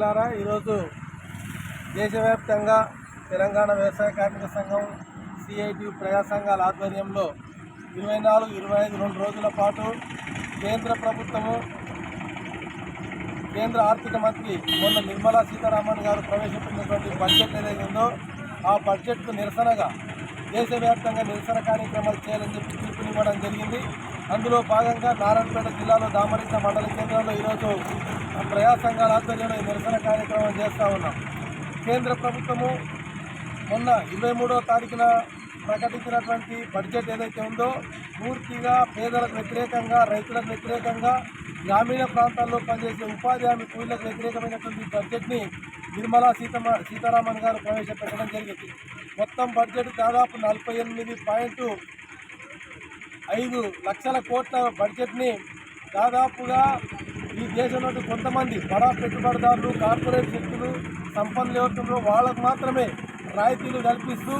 మిత్రులారా ఈరోజు దేశవ్యాప్తంగా తెలంగాణ వ్యవసాయ కార్మిక సంఘం సిఐటి ప్రజా సంఘాల ఆధ్వర్యంలో ఇరవై నాలుగు ఇరవై ఐదు రెండు రోజుల పాటు కేంద్ర ప్రభుత్వము కేంద్ర ఆర్థిక మంత్రి మొన్న నిర్మలా సీతారామన్ గారు ప్రవేశపెట్టినటువంటి బడ్జెట్ ఏదైతే ఉందో ఆ బడ్జెట్కు నిరసనగా దేశవ్యాప్తంగా నిరసన కార్యక్రమాలు చేయాలని చెప్పి పిలుపునివ్వడం జరిగింది. అందులో భాగంగా నారాయణపేట జిల్లాలో దామరించ మండల కేంద్రంలో ఈరోజు ప్రజా సంఘాల ఆధ్వర్యంలో ఈ నిరసన కార్యక్రమం చేస్తూ ఉన్నాం. కేంద్ర ప్రభుత్వము మొన్న ఇరవై మూడవ తారీఖున ప్రకటించినటువంటి బడ్జెట్ ఏదైతే ఉందో పూర్తిగా పేదలకు వ్యతిరేకంగా రైతులకు వ్యతిరేకంగా గ్రామీణ ప్రాంతాల్లో పనిచేసే ఉపాధి హామీ కూలీలకు వ్యతిరేకమైనటువంటి బడ్జెట్ని నిర్మలా సీతమ సీతారామన్ గారు ప్రవేశపెట్టడం జరిగింది. మొత్తం బడ్జెట్ దాదాపు నలభై ఎనిమిది పాయింట్ ఐదు లక్షల కోట్ల బడ్జెట్ని దాదాపుగా ఈ దేశంలోని కొంతమంది బడా పెట్టుబడిదారులు కార్పొరేట్ శక్తులు సంపన్నులు ఎవరుతున్నారో వాళ్ళకు మాత్రమే రాయితీలు కల్పిస్తూ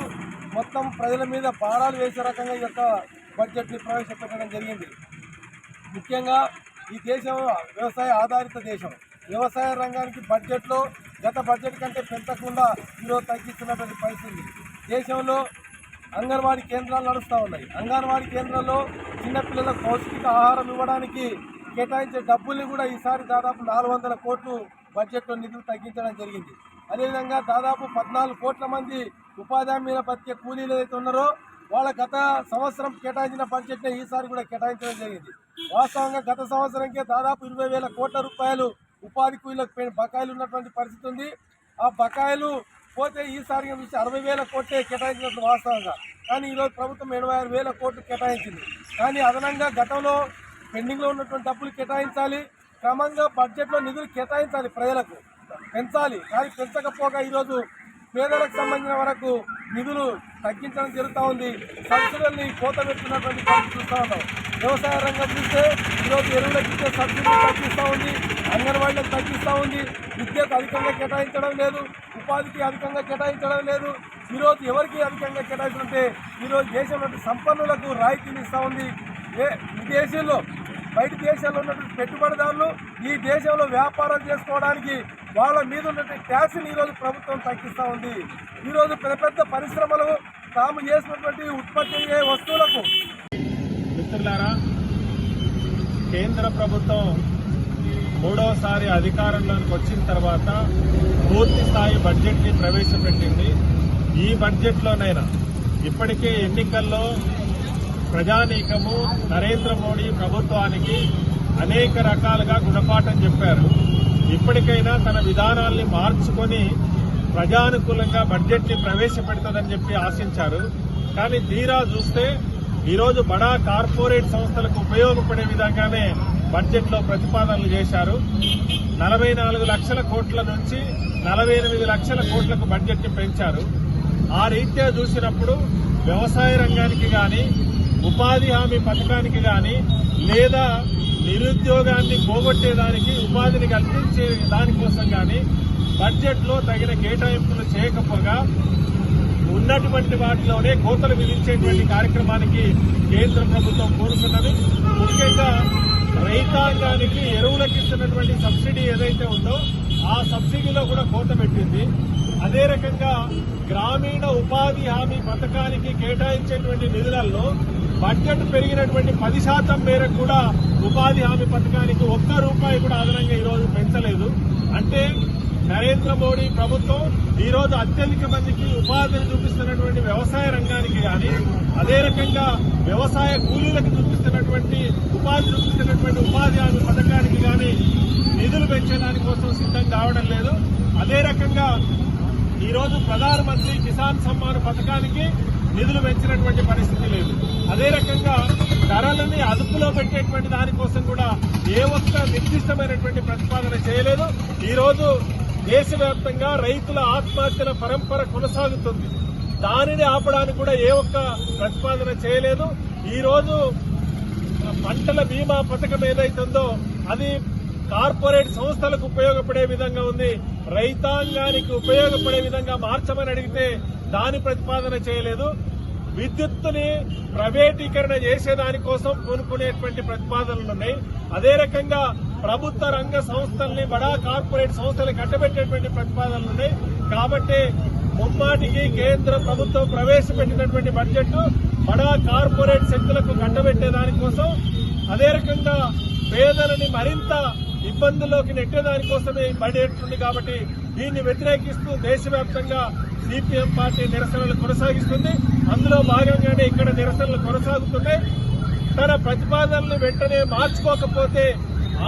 మొత్తం ప్రజల మీద భారాలు వేసే రకంగా ఈ యొక్క బడ్జెట్ని ప్రవేశపెట్టడం జరిగింది. ముఖ్యంగా ఈ దేశం వ్యవసాయ ఆధారిత దేశం. వ్యవసాయ రంగానికి బడ్జెట్లో గత బడ్జెట్ కంటే పెంచకుండా ఈరోజు తగ్గిస్తున్నటువంటి పరిస్థితి. దేశంలో అంగన్వాడీ కేంద్రాలు నడుస్తూ ఉన్నాయి. అంగన్వాడీ కేంద్రాల్లో చిన్నపిల్లలకు పౌష్టిక ఆహారం ఇవ్వడానికి కేటాయించే డబ్బుల్ని కూడా ఈసారి దాదాపు నాలుగు వందల కోట్లు బడ్జెట్లో నిధులు తగ్గించడం జరిగింది. అదేవిధంగా దాదాపు పద్నాలుగు కోట్ల మంది ఉపాధి మీద బతికే కూలీలు ఏదైతే ఉన్నారో వాళ్ళ గత సంవత్సరం కేటాయించిన బడ్జెట్నే ఈసారి కూడా కేటాయించడం జరిగింది. వాస్తవంగా గత సంవత్సరంకే దాదాపు ఇరవై వేల కోట్ల రూపాయలు ఉపాధి కూలీలకు బకాయిలు ఉన్నటువంటి పరిస్థితి ఉంది. ఆ బకాయిలు పోతే ఈసారి నుంచి అరవై వేల కోట్లే కేటాయించినట్లు వాస్తవంగా. కానీ ఈరోజు ప్రభుత్వం ఎనభై ఆరు వేల కోట్లు కేటాయించింది. కానీ అదనంగా గతంలో పెండింగ్లో ఉన్నటువంటి డబ్బులు కేటాయించాలి. క్రమంగా బడ్జెట్లో నిధులు కేటాయించాలి ప్రజలకు. పెంచాలి. కానీ పెంచకపోగా ఈరోజు పేదలకు సంబంధించిన వరకు నిధులు తగ్గించడం జరుగుతూ ఉంది. సబ్సిడీలని కోత పెట్టుకున్నటువంటి పరిస్థితి చూస్తూ ఉన్నాం. వ్యవసాయ రంగం చూస్తే ఈరోజు ఎరువులకు ఇచ్చే సబ్సిడీలు తగ్గిస్తూ ఉంది. అంగన్వాడీలకు తగ్గిస్తూ ఉంది. విద్యకు అధికంగా కేటాయించడం లేదు. ఉపాధికి అధికంగా కేటాయించడం లేదు. ఈరోజు ఎవరికి అధికంగా కేటాయించుంటే ఈరోజు దేశంలో సంపన్నులకు రాయితీని ఇస్తూ ఉంది. ఏ విదేశీల్లో బయట దేశాల్లో ఉన్నటువంటి పెట్టుబడిదారులు ఈ దేశంలో వ్యాపారం చేసుకోవడానికి వాళ్ళ మీద ఉన్నటువంటి ట్యాక్స్ని ఈరోజు ప్రభుత్వం తగ్గిస్తూ ఉంది. ఈరోజు పెద్ద పెద్ద పరిశ్రమలు తాము చేసినటువంటి ఉత్పత్తి అయ్యే వస్తువులకు మిత్రులారా కేంద్ర ప్రభుత్వం మూడవసారి అధికారంలోకి వచ్చిన తర్వాత పూర్తి స్థాయి బడ్జెట్ని ప్రవేశపెట్టింది. ఈ బడ్జెట్లోనైనా ఇప్పటికే ఎన్నికల్లో ప్రజానీకము నరేంద్ర మోడీ ప్రభుత్వానికి అనేక రకాలుగా గుణపాఠం చెప్పారు. ఇప్పటికైనా తన విధానాల్ని మార్చుకొని ప్రజానుకూలంగా బడ్జెట్ని ప్రవేశపెడుతుందని చెప్పి ఆశించారు. కానీ తీరా చూస్తే ఈరోజు బడా కార్పొరేట్ సంస్థలకు ఉపయోగపడే విధంగానే బడ్జెట్లో ప్రతిపాదనలు చేశారు. నలభై నాలుగు లక్షల కోట్ల నుంచి నలభై ఎనిమిది లక్షల కోట్లకు బడ్జెట్ని పెంచారు. ఆ రీత్యా చూసినప్పుడు వ్యవసాయ రంగానికి గాని ఉపాధి హామీ పథకానికి గాని లేదా నిరుద్యోగాన్ని పోగొట్టేదానికి ఉపాధిని కల్పించే దానికోసం గాని బడ్జెట్లో తగిన కేటాయింపులు చేయకపోగా ఉన్నటువంటి వాటిలోనే కోతలు విధించేటువంటి కార్యక్రమానికి కేంద్ర ప్రభుత్వం కోరుతున్నది ముఖ్యంగా రైతాంగానికి ఎరువులకు ఇస్తున్నటువంటి సబ్సిడీ ఏదైతే ఉందో ఆ సబ్సిడీలో కూడా కోత పెట్టింది. అదే రకంగా గ్రామీణ ఉపాధి హామీ పథకానికి కేటాయించేటువంటి నిధులలో బడ్జెట్ పెరిగినటువంటి పది శాతం మేరకు కూడా ఉపాధి హామీ పథకానికి ఒక్క రూపాయి కూడా అదనంగా ఈరోజు పెంచలేదు. అంటే నరేంద్ర మోడీ ప్రభుత్వం ఈ రోజు అత్యధిక మందికి ఉపాధిని చూపిస్తున్నటువంటి వ్యవసాయ రంగానికి కానీ అదే రకంగా వ్యవసాయ కూలీలకు చూపిస్తున్నటువంటి ఉపాధి చూపిస్తున్నటువంటి ఉపాధి హామీ పథకానికి కానీ నిధులు పెంచడానికి కోసం సిద్ధం కావడం లేదు. అదే రకంగా ఈరోజు ప్రధానమంత్రి కిసాన్ సమ్మాన్ పథకానికి నిధులు పెంచినటువంటి పరిస్థితి లేదు. అదే రకంగా ధరలని అదుపులో పెట్టేటువంటి దానికోసం కూడా ఏ ఒక్క నిర్దిష్టమైనటువంటి ప్రతిపాదన చేయలేదు. ఈరోజు దేశవ్యాప్తంగా రైతుల ఆత్మహత్యల పరంపర కొనసాగుతుంది. దానిని ఆపడానికి కూడా ఏ ఒక్క ప్రతిపాదన చేయలేదు. ఈరోజు పంటల బీమా పథకం ఏదైతుందో అది కార్పొరేట్ సంస్థలకు ఉపయోగపడే విధంగా ఉంది. రైతాంగానికి ఉపయోగపడే విధంగా మార్చమని అడిగితే దాని ప్రతిపాదన చేయలేదు. విద్యుత్తుని ప్రైవేటీకరణ చేసేదానికోసం కొనుక్కునేటువంటి ప్రతిపాదనలు ఉన్నాయి. అదే రకంగా ప్రభుత్వ రంగ సంస్థల్ని బడా కార్పొరేట్ సంస్థలు కట్టబెట్టేటువంటి ప్రతిపాదనలు ఉన్నాయి. కాబట్టి ముమ్మాటికి కేంద్ర ప్రభుత్వం ప్రవేశపెట్టినటువంటి బడ్జెట్ బడా కార్పొరేట్ శక్తులకు కట్టబెట్టే దానికోసం అదే రకంగా పేదలని మరింత ఇబ్బందుల్లోకి నెట్టే దానికోసమే ఈ కాబట్టి దీన్ని వ్యతిరేకిస్తూ దేశవ్యాప్తంగా సిపిఎం పార్టీ నిరసనలు కొనసాగిస్తుంది. అందులో భాగంగానే ఇక్కడ నిరసనలు కొనసాగుతున్నాయి. తన ప్రతిపాదనలు వెంటనే మార్చుకోకపోతే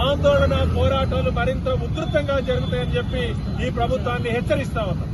ఆందోళన పోరాటాలు మరింత ఉధృతంగా జరుగుతాయని చెప్పి ఈ ప్రభుత్వాన్ని హెచ్చరిస్తా ఉన్నాం.